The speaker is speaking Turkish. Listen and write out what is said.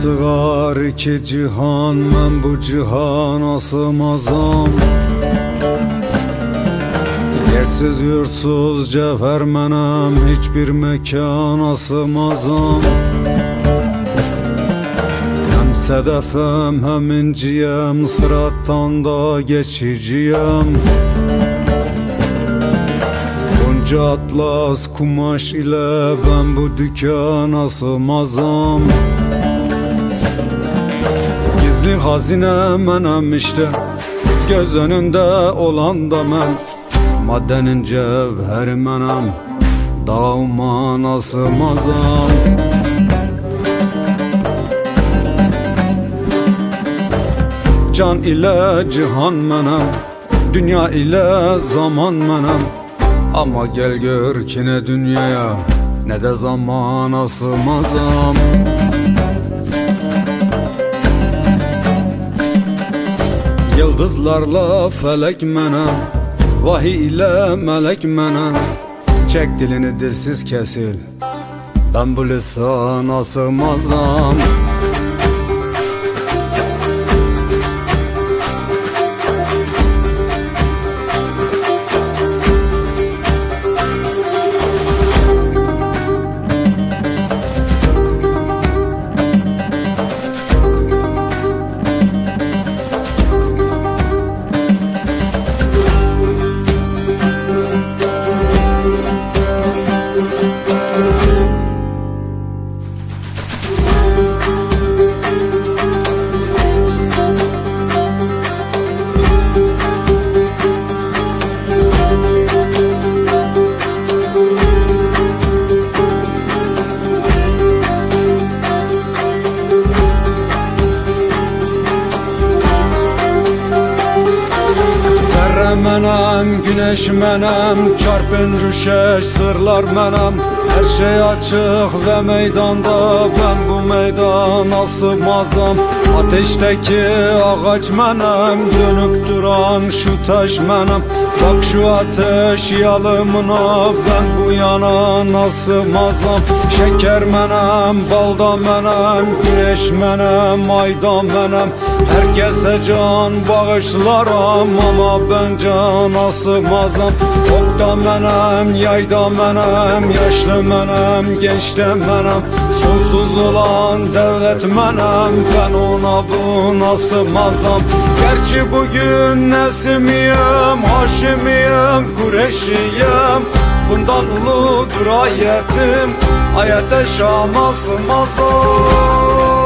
iki cihan Ben bu cihana sığmazam Yersiz yursuz cevher menem Hiçbir mekana sığmazam Hem sedefem hem inciyem Sırattan da geçiciyem. Gonca atlas kumaş ile Ben bu dükkana sığmazam Gizli hazine menem işte. Göz önünde olan da men. Maddenin cevheri menem. Dağıma sığmazam Can ile cihan menem. Dünya ile zaman menem. Ama gel gör ki ne dünyaya Ne de zamana sığmazam Yıldızlarla felek menem Vahiy ile melek menem Çek dilini dilsiz kesil Ben bu lisana sığmazam menem, güneş menem Çarpın rüşeş, sırlar menem. Her şey açık ve meydanda Ben bu meydana sığmazam Ateşteki ağaç menem Dönüp duran şu taş menem. Bak şu ateş yalımına Ben bu yana nasıl mazam Şeker menem, balda menem Güneş menem, ayda menem. Herkese can bağışlarım ama ben cana sığmazam Okta menem, yayda menem Yaşlı menem, genç de menem. Sonsuz olan devlet menem Ben ona buna sığmazam Gerçi bugün Nesimiyim, Haşimiyim, Kureşiyim Bundan uludur ayetim Ayete Şam'a sığmazam